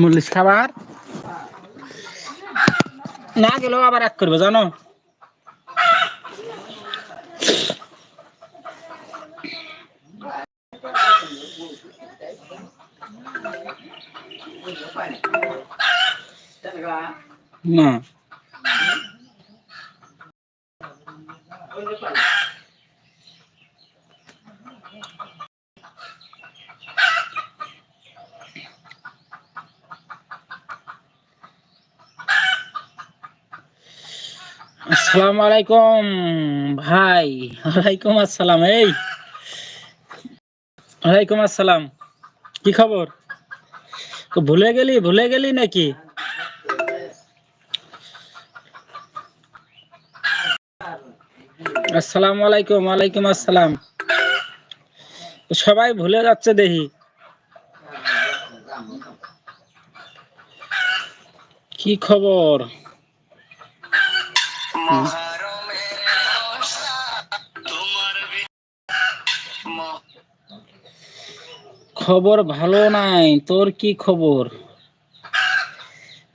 মল্লিশ খাবার? না গেলেও আবার এক করবে জানো? না আসসালামু আলাইকুম, ভাই। ওয়ালাইকুম আসসালাম, এই। ওয়ালাইকুম আসসালাম। কি খবর? ভুলে গেলি ভুলে গেলি নাকি? আসসালামু আলাইকুম ওয়ালাইকুম আসসালাম। সবাই ভুলে যাচ্ছে দেখি কি খবর? খবর ভালো নাই, তোর কি খবর?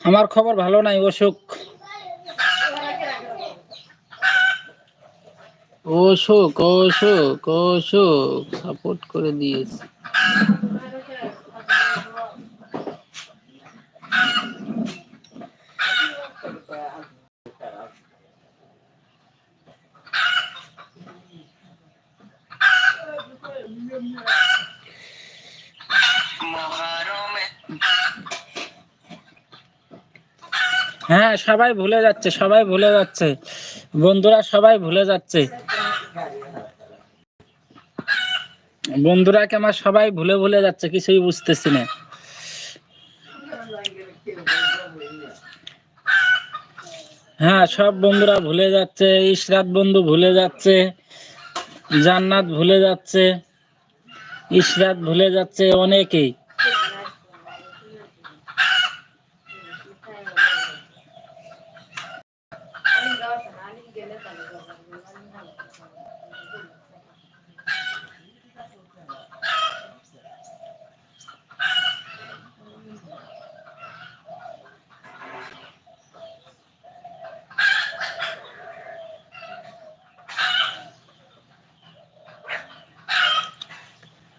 আমার খবর ভালো নাই, অশোক। অশোক অশোক অশোক সাপোর্ট করে দিয়েছে। হ্যাঁ সবাই ভুলে যাচ্ছে, সবাই ভুলে যাচ্ছে। বন্ধুরা সবাই ভুলে যাচ্ছে। বন্ধুরা কে আমার সবাই ভুলে ভুলে যাচ্ছে, কিছুই বুঝতেছি না। হ্যাঁ সব বন্ধুরা ভুলে যাচ্ছে, ইশরাত বন্ধু ভুলে যাচ্ছে, জান্নাত ভুলে যাচ্ছে, ইশরাত ভুলে যাচ্ছে অনেকেই।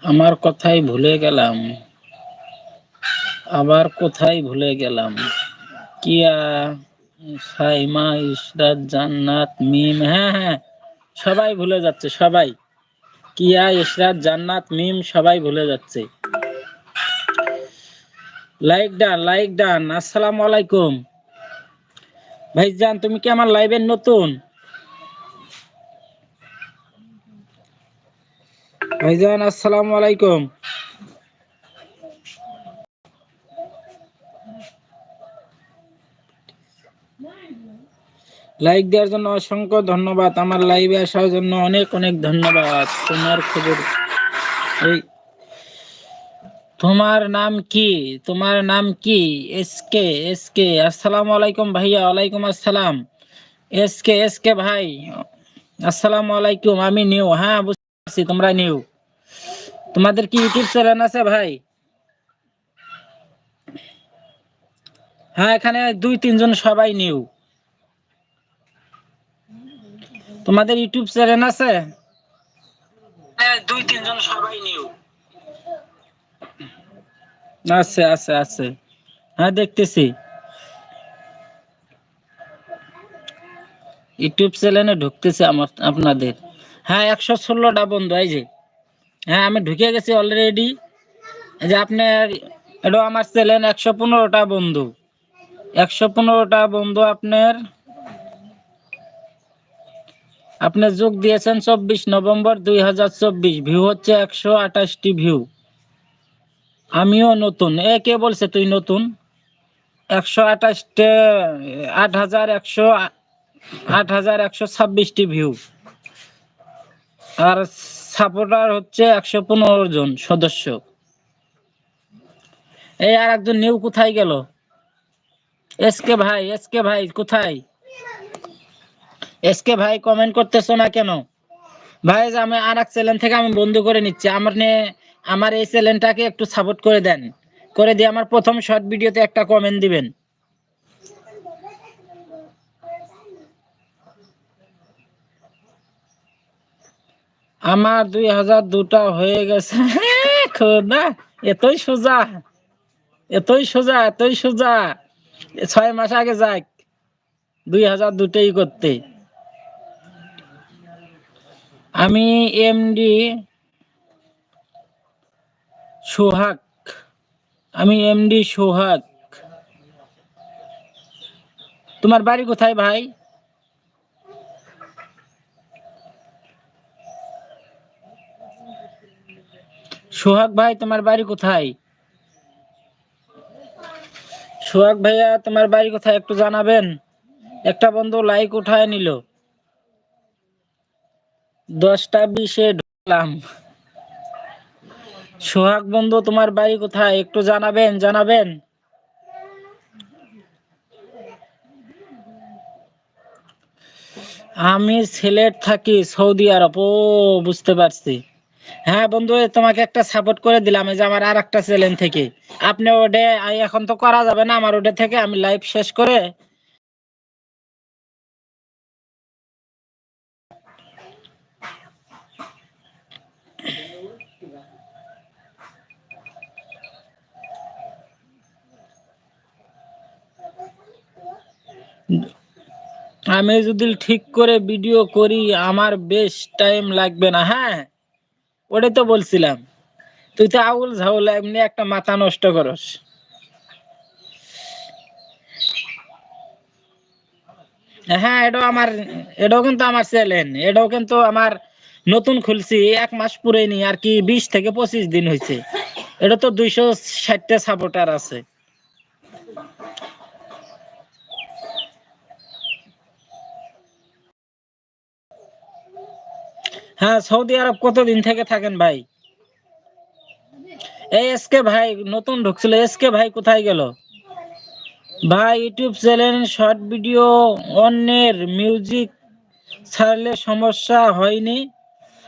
আমার কথাই ভুলে গেলাম। আবার কোথায় ভুলে গেলাম? কিয়া, সাইমা, ইশরাত, জান্নাত, মিম হ্যাঁ হ্যাঁ সবাই ভুলে যাচ্ছে, সবাই। কিয়া, ইশরাত, জান্নাত, মিম, সবাই ভুলে যাচ্ছে। লাইক ডান লাইক ডান, আসসালামু আলাইকুম। ভাইজান, তুমি কি আমার লাইভের নতুন? ভাইজান, আসসালামু আলাইকুম। লাইক দেওয়ার জন্য অসংখ্য ধন্যবাদ। আমার লাইভে আসার জন্য অনেক অনেক ধন্যবাদ। তোমার খবর এই তোমার নাম কি? তোমার নাম কি? এসকে এসকে আসসালামু আলাইকুম ভাইয়া, ওয়ালাইকুম আসসালাম। এসকে এসকে ভাই। আসসালামু আলাইকুম, আমি নিউ। হ্যাঁ পারছি তোমরা নিউ তোমাদের কি ইউটিউব চ্যানেল আছে ভাই? হ্যাঁ এখানে দুই, তিনজন সবাই নিউ তোমাদের ইউটিউব চ্যানেল আছে? হ্যাঁ দুই, তিনজন সবাই নিউ আছে আছে আছে। হ্যাঁ দেখতেছি। ইউটিউব চ্যানেলে ঢুকতেছে আমার, আপনাদের। হ্যাঁ একশো ষোলোটা বন্ধু, এই যে। হ্যাঁ আমি ঢুকে গেছি অলরেডি এই যে আপনার এটা আমার চ্যানেল, একশো পনেরোটা বন্ধু। একশো পনেরোটা বন্ধু আপনার আপনি যোগ দিয়েছেন চব্বিশ নভেম্বর দুই হাজার চব্বিশ। ভিউ হচ্ছে একশো আঠাশটি ভিউ আমিও নতুন। এ, কে বলছে তুই নতুন? একশো আঠাশটে, আট হাজার একশো, আট হাজার একশো ছাব্বিশটি ভিউ আর সাপোর্টার হচ্ছে একশো পনেরো জন সদস্য। এই আর একজন নিউ কোথায় গেল? এসকে ভাই এসকে ভাই কোথায়? এসকে ভাই কমেন্ট করতেছো না কেন? ভাই, আমি আর এক চ্যানেল থেকে আমি বন্ধ করে নিচ্ছি। আমার আমার এই চ্যানেলটাকে একটু সাপোর্ট করে দেন। করে দিয়ে আমার প্রথম শর্ট ভিডিওতে একটা কমেন্ট দিবেন। আমার দুই হাজার দুটা হয়ে গেছে। খোদা, এতই সোজা এতই সোজা এতই সোজা। ছয় মাস আগে যাক, দুই হাজার দুটোই করতে। আমি এমডি সোহাগ, আমি এমডি সোহাগ। তোমার বাড়ি কোথায় ভাই? সোহাগ ভাই, তোমার বাড়ি কোথায়? সোহাগ ভাইয়া, তোমার বাড়ি কোথায় একটু জানাবেন? একটা বন্ধু লাইক উঠায় নিল। দশটা বিশে ঢুকলাম। সোহাগ বন্ধু, তোমার বাড়ি কোথায়? একটু জানাবেন জানাবেন? আমি সিলেট থাকি সৌদি আরব, ও, বুঝতে পারছি। হ্যাঁ বন্ধু তোমাকে একটা সাপোর্ট করে দিলাম, এই যে আমার আর একটা চ্যানেল থেকে। আপনি ওডে এখন তো করা যাবে না আমার ওডে থেকে, আমি লাইভ শেষ করে আমি যদি ঠিক করে ভিডিও করি, আমার বেশ টাইম লাগবে না হ্যাঁ? ওটাই তো বলছিলাম। তুই তো আউল ঝাউল, এমনি একটা মাথা নষ্ট করস। হ্যাঁ এটাও আমার, এটাও কিন্তু আমার চ্যালেঞ্জ। এটাও কিন্তু আমার নতুন খুলছি, এক মাস পুরেনি আর কি বিশ থেকে পঁচিশ দিন হয়েছে এটা তো দুইশো ষাটটা সাপোর্টার আছে। হ্যাঁ সৌদি আরব কতদিন থেকে থাকেন ভাই? এই এসকে ভাই, নতুন ঢুকছিল। এসকে ভাই কোথায় গেল? ভাই, ইউটিউব চ্যানেল, শর্ট ভিডিও, অন্যের মিউজিক ছাড়লে সমস্যা হয়নি।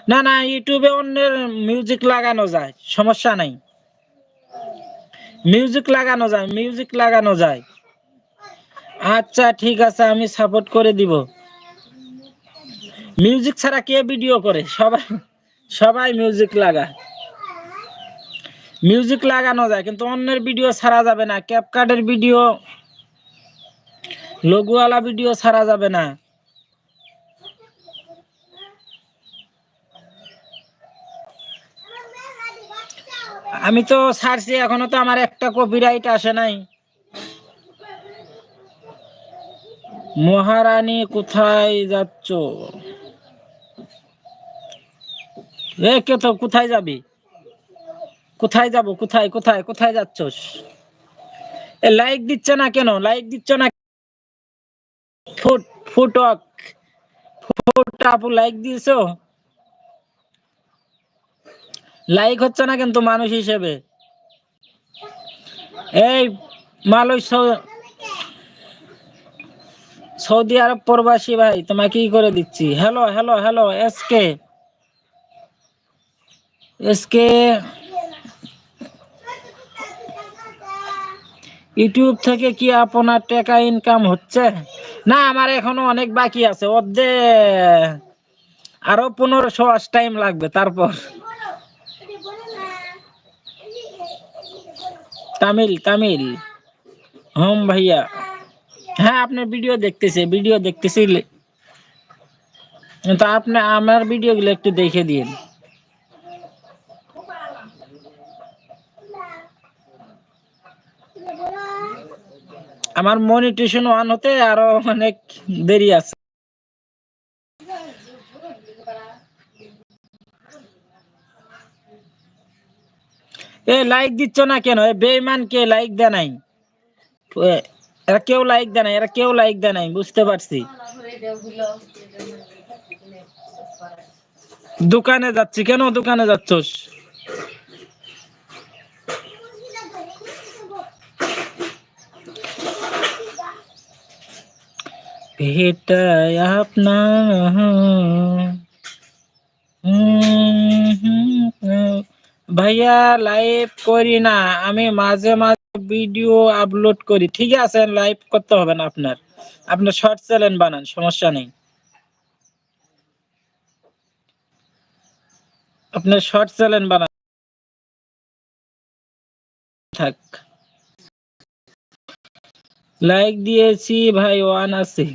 না না, ইউটিউবে অন্যের মিউজিক লাগানো যায়, সমস্যা নাই। মিউজিক লাগানো যায়, মিউজিক লাগানো যায়। আচ্ছা ঠিক আছে, আমি সাপোর্ট করে দিব। মিউজিক ছাড়া কে ভিডিও করে? সবাই সবাই মিউজিক লাগায়। মিউজিক লাগানো যায়, কিন্তু অন্যের ভিডিও ছাড়া যাবে না। ক্যাপকার্ডের ভিডিও লঘুওয়ালা ভিডিও ছাড়া যাবে না। আমি তো ছাড়ছি, এখনও তো আমার একটা কপিরাইট আসে নাই। মহারানী, কোথায় যাচ্ছ? এ, কে তো কোথায় যাবি? কোথায় যাব? কোথায় কোথায় কোথায় যাচ্ছস? এ লাইক দিচ্ছে না কেন? লাইক দিচ্ছ না ফুট, ফুটক। ফুট লাইক দিয়েছ? লাইক হচ্ছে না কিন্তু মানুষ হিসেবে। এই মালয় সৌদি আরব প্রবাসী ভাই তোমাকে কি করে দিচ্ছি? Hello hello hello SK SK YouTube থেকে কি আপনার টাকা ইনকাম হচ্ছে? না, আমার এখনও অনেক বাকি আছে অর্ধে আরও পনেরোশো টাইম লাগবে তারপর। তামিল তামিল। হম, ভাইয়া। হ্যাঁ আপনার ভিডিও দেখতেছে ভিডিও দেখতেছি। তো আপনি আমার ভিডিওগুলো একটু দেখে দিন। আমার মনিটেশন অন হতে আরও অনেক দেরি আছে। এ লাইক দিচ্ছ না কেন? এ বেইমান কে লাইক দেয় নাই? এরা কেউ লাইক দেয় নাই? এরা কেউ লাইক দেয় নাই? বুঝতে পারছি। দোকানে যাচ্ছি। কেন দোকানে যাচ্ছস? ভেটায় আপনার ভাইয়া লাইভ করি না আমি মাঝে মাঝে ভিডিও আপলোড করি। ঠিক আছে লাইভ করতে হবে না আপনার। আপনার শর্ট চ্যানেল বানান, সমস্যা নেই। আপনার শর্ট চ্যানেল বানান। থাক। লাইক দিয়েছি ভাই ওয়ান আছে।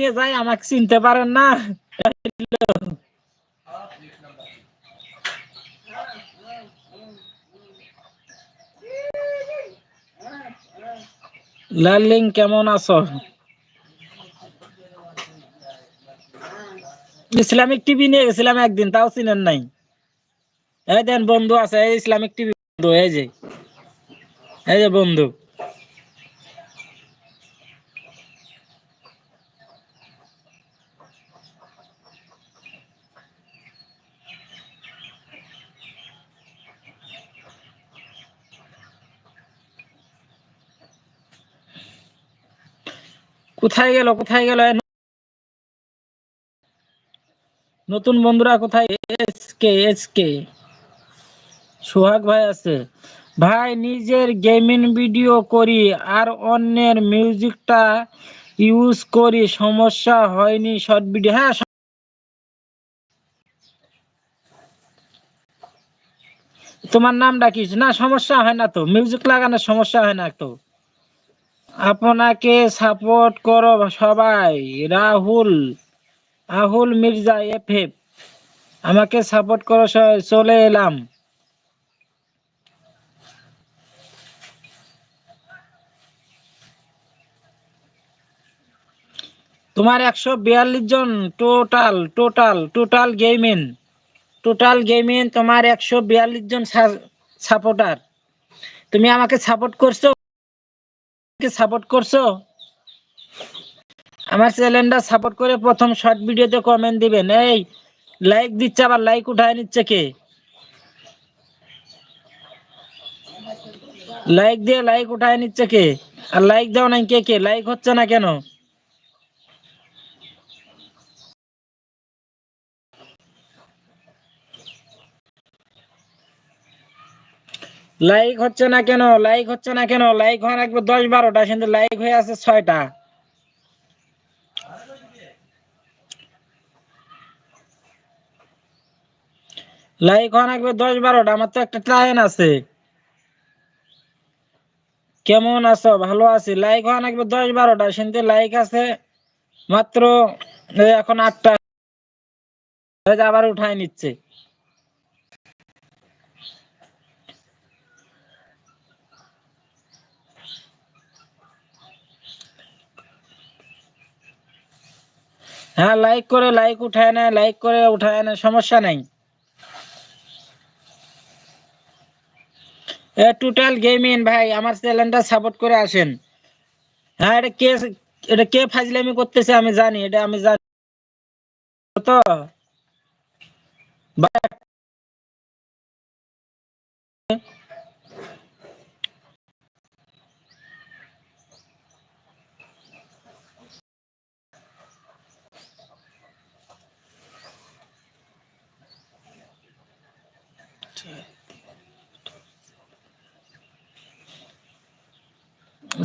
যাই আমাকে চিনতে পারেন না। কেমন আছো? ইসলামিক টিভি নিয়ে গেছিলাম একদিন, তাও চিনেন নাই। এই দেন, বন্ধু আছে, এই ইসলামিক টিভি বন্ধু, এই যে। এই যে বন্ধু। কোথায় গেল কোথায় গেল? নতুন বন্ধুরা কোথায়? SK SK. সোহাগ ভাই আছে। ভাই, নিজের গেমিং ভিডিও করি আর অন্যের মিউজিকটা ইউজ করি, সমস্যা হয়নি শর্ট ভিডিও। হ্যাঁ তোমার নামটা কি? না, সমস্যা হয় না তো। মিউজিক লাগানোর সমস্যা হয় না তো? আপনাকে সাপোর্ট করো সবাই। রাহুল রাহুল মির্জা এফ এফ আমাকে সাপোর্ট করো চলে এলাম। তোমার একশো বিয়াল্লিশ জন total total total gaming total gaming তোমার একশো বিয়াল্লিশ জন সাপোর্টার তুমি আমাকে সাপোর্ট করছ। সাপোর্ট করছ? আমার চ্যানেলটা সাপোর্ট করে প্রথম শর্ট ভিডিওতে কমেন্ট দিবেন। এই লাইক দিচ্ছে আবার লাইক উঠায় নিচ্ছে কে? লাইক দিয়ে লাইক উঠায় নিচ্ছে কে? আর লাইক দাও নাই কে কে? লাইক হচ্ছে না কেন? লাইক হচ্ছে না কেন? লাইক হচ্ছে না কেন? লাইক হওয়ার রাখবে দশ বারোটা, কিন্তু লাইক হয়ে আছে ছয়টা। লাইক হওয়ার রাখবে দশ বারোটা, আমার তো একটা ট্রাইন আছে। কেমন আছো? ভালো আছি। লাইক হওয়া লাগবে দশ বারোটা, কিন্তু লাইক আছে মাত্র এখন আটটা। আবার উঠায় নিচ্ছে। হ্যাঁ লাইক করে লাইক উঠায় না লাইক করে উঠায় না সমস্যা নাই। টোটাল গেমিং ভাই, আমার চ্যানেলটা সাপোর্ট করে আসেন। হ্যাঁ এটা কে এটা কে ফাজলামি করতেছে আমি জানি, এটা আমি জানি। তো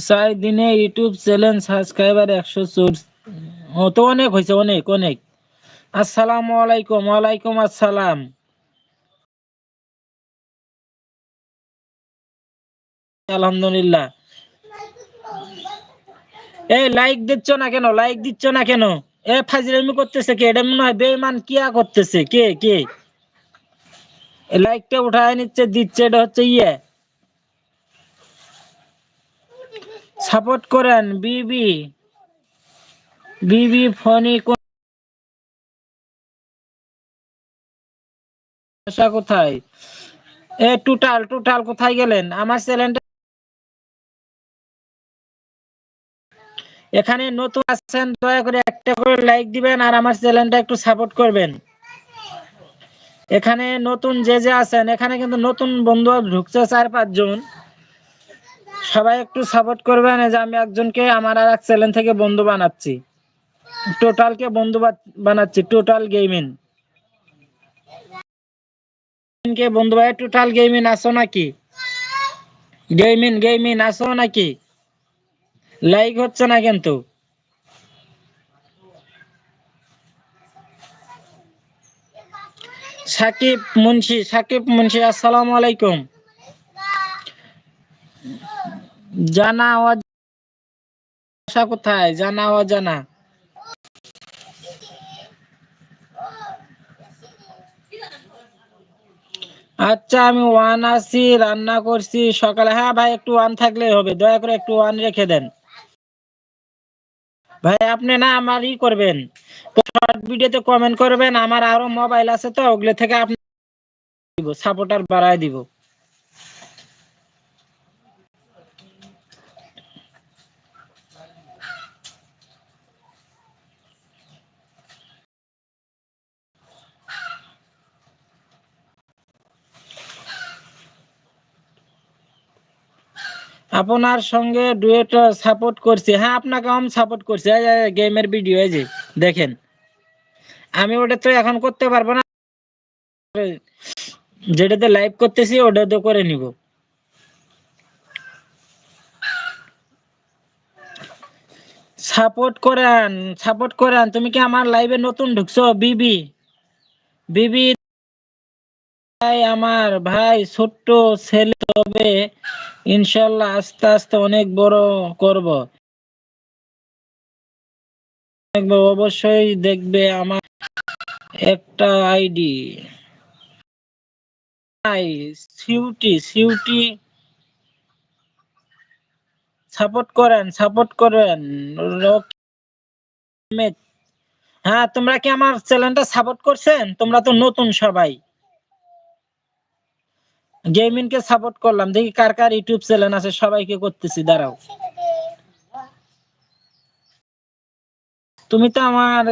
চার দিনে ইউটিউব চ্যানেল সাবস্ক্রাইবার একশো চোর ও, তো অনেক হয়েছে, অনেক অনেক। আসসালামু আলাইকুম, ওয়ালাইকুম আসসালাম। আলহামদুলিল্লাহ। এই লাইক দিচ্ছ না কেন? লাইক দিচ্ছ না কেন? এ, ফাজলামি করতেছে কে? এটা মনে হয় বেঈমান কিয়া করতেছে? কে কে? লাইকটা উঠায় নিচ্ছে, দিচ্ছে, এটা হচ্ছে ইয়ে। সাপোর্ট করেন বিবি। বিবি ফোনি কোথায়? এ কোথায় গেলেন? আমার চ্যানেলটা এখানে নতুন আছেন, দয়া করে একটা করে লাইক দিবেন আর আমার চ্যানেলটা একটু সাপোর্ট করবেন। এখানে নতুন যে যে আছেন, এখানে কিন্তু নতুন বন্ধু ঢুকছে চার পাঁচজন। সবাই একটু সাপোর্ট করবেন। যে আমি একজনকে, আমার আর এক চ্যানেল থেকে বন্ধু বানাচ্ছি। টোটালকে বন্ধু বানাচ্ছি, টোটাল গেমিং কে বন্ধু ভাই, টোটাল গেমিং আসো নাকি? গেমিং গেমিং আসো নাকি? লাইক হচ্ছে না কিন্তু। সাকিব মুন্সি সাকিব মুন্সি, আসসালামু আলাইকুম। জানা অজানা কোথায়? জানা অজানা আচ্ছা আমি ওয়ান আছি রান্না করছি সকালে। হ্যাঁ ভাই, একটু ওয়ান থাকলেই হবে। দয়া করে একটু ওয়ান রেখে দেন। ভাই, আপনি না আমার ই করবেন। শর্ট ভিডিওতে কমেন্ট করবেন। আমার আরও মোবাইল আছে তো, ওগুলো থেকে আপনি সাপোর্টার বাড়ায় দিব। আপনার সঙ্গে ডুয়েট সাপোর্ট করছি। হ্যাঁ আপনাকে আমি সাপোর্ট করছি। গেমের ভিডিও এই যে দেখেন। আমি ওটা তো এখন করতে পারব না। যেটাতে লাইভ করতেছি, ওটাতে করে নিব। সাপোর্ট করেন সাপোর্ট করেন। তুমি কি আমার লাইভে নতুন ঢুকছো? বিবি বিবি ভাই, আমার ভাই ছোট্ট ছেলে, তবে ইনশাল্লাহ আস্তে আস্তে অনেক বড় করব। অবশ্যই দেখবে আমার একটা আইডি। সিউটি সিউটি। সাপোর্ট করেন সাপোর্ট করেন। হ্যাঁ তোমরা কি আমার চ্যানেলটা সাপোর্ট করছেন? তোমরা তো নতুন সবাই। গেমিং কে সাপোর্ট করলাম। দেখি কার কার ইউটিউব চ্যানেল আছে, সবাইকে করতেছি, দাঁড়াও। তুমি তো আমার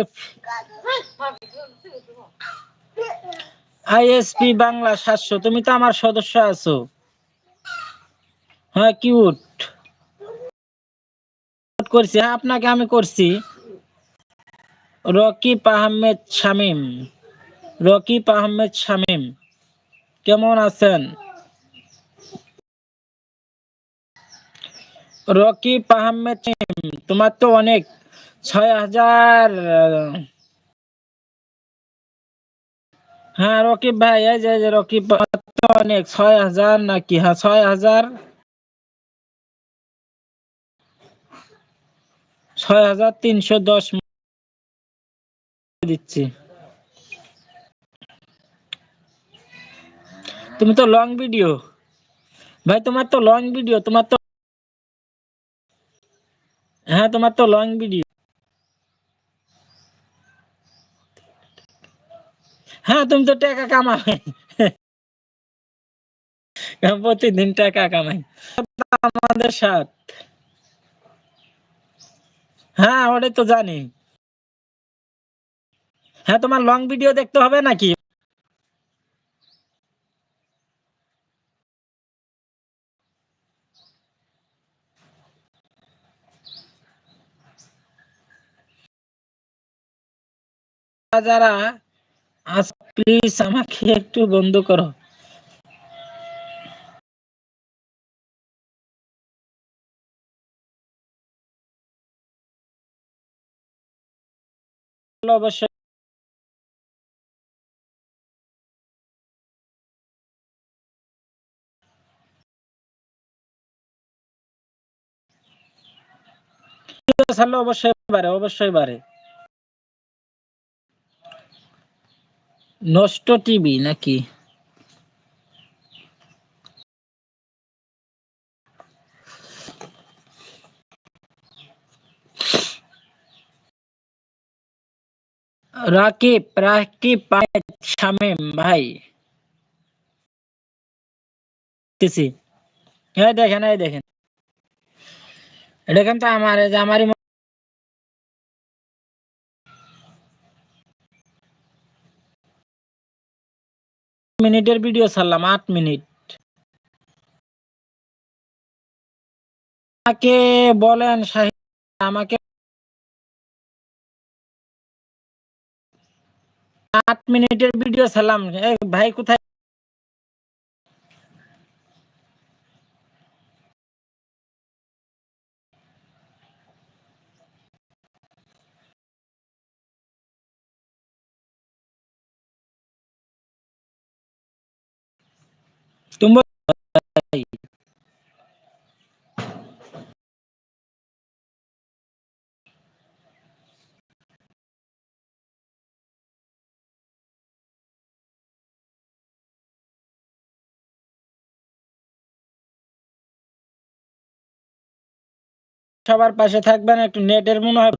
আইএসপি বাংলা সাতশো, তুমি তো আমার সদস্য আছো। হ্যাঁ কিউট করছি হ্যাঁ আপনাকে আমি করছি। রকিব আহমেদ শামিম। রকিব আহমেদ শামিম। কেমন আছেন? রকি আহমেদ তোমার তো অনেক। ছয় হাজার হ্যাঁ রকিব ভাই, এই যে রকিব অনেক। ছয় হাজার নাকি? হ্যাঁ ছয় হাজার। ছয় হাজার তিনশো দশ দিচ্ছি। তুমি তো লং ভিডিও ভাই, তোমার তো লং ভিডিও তোমার তো হ্যাঁ তোমার তো লং ভিডিও হ্যাঁ তুমি তো টাকা কামাই প্রতিদিন টাকা কামাই। আমাদের সাথ। হ্যাঁ ওটাই তো জানি। হ্যাঁ তোমার লং ভিডিও দেখতে হবে নাকি? যারা আজ প্লিজ আমাকে একটু বন্ধ করো। অবশ্যই। ছাড়লে অবশ্যই বাড়ে অবশ্যই বাড়ে নষ্ট টিভি নাকি? রাকিব রাকিব শামিম ভাই। হ্যাঁ দেখেন, এই দেখেন। এটা কিন্তু আমার আমারই মিনিটের ভিডিও ছাড়লাম আট মিনিট। আমাকে বলেন আমাকে আট মিনিটের ভিডিও ছাড়লাম। ভাই কোথায়? তুমি সবার পাশে থাকবেন একটু নেটের মনে হয়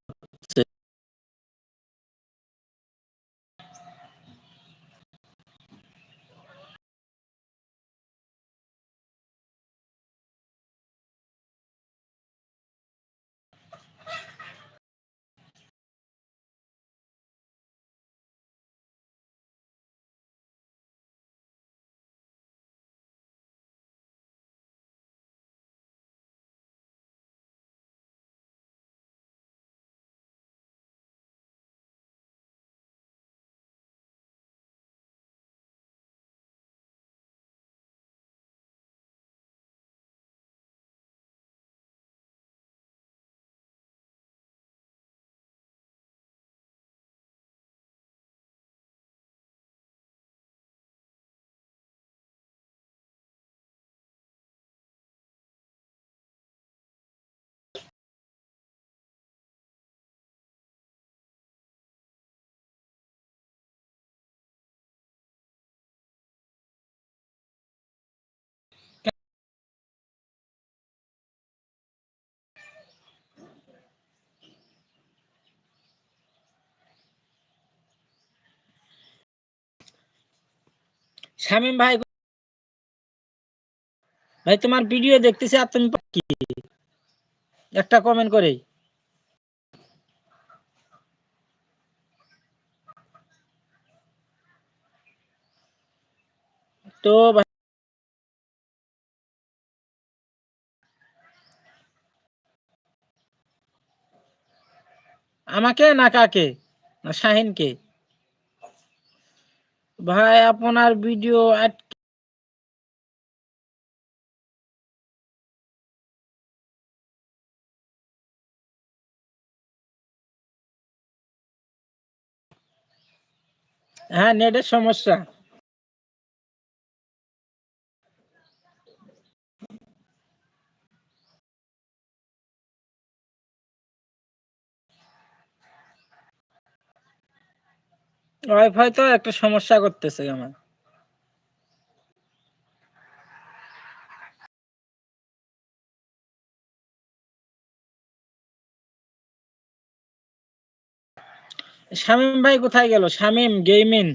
শামিম ভাই ভাই, তোমার ভিডিও দেখতেছি আর তুমি কি? একটা কমেন্ট করে। তো আমাকে না কাকে? না শাহিনকে? ভাই আপনার ভিডিও হ্যাঁ নেটের সমস্যা। ওয়াইফাই তো একটা সমস্যা করতেছে আমার। শামীম ভাই কোথায় গেল? শামীম গেমিং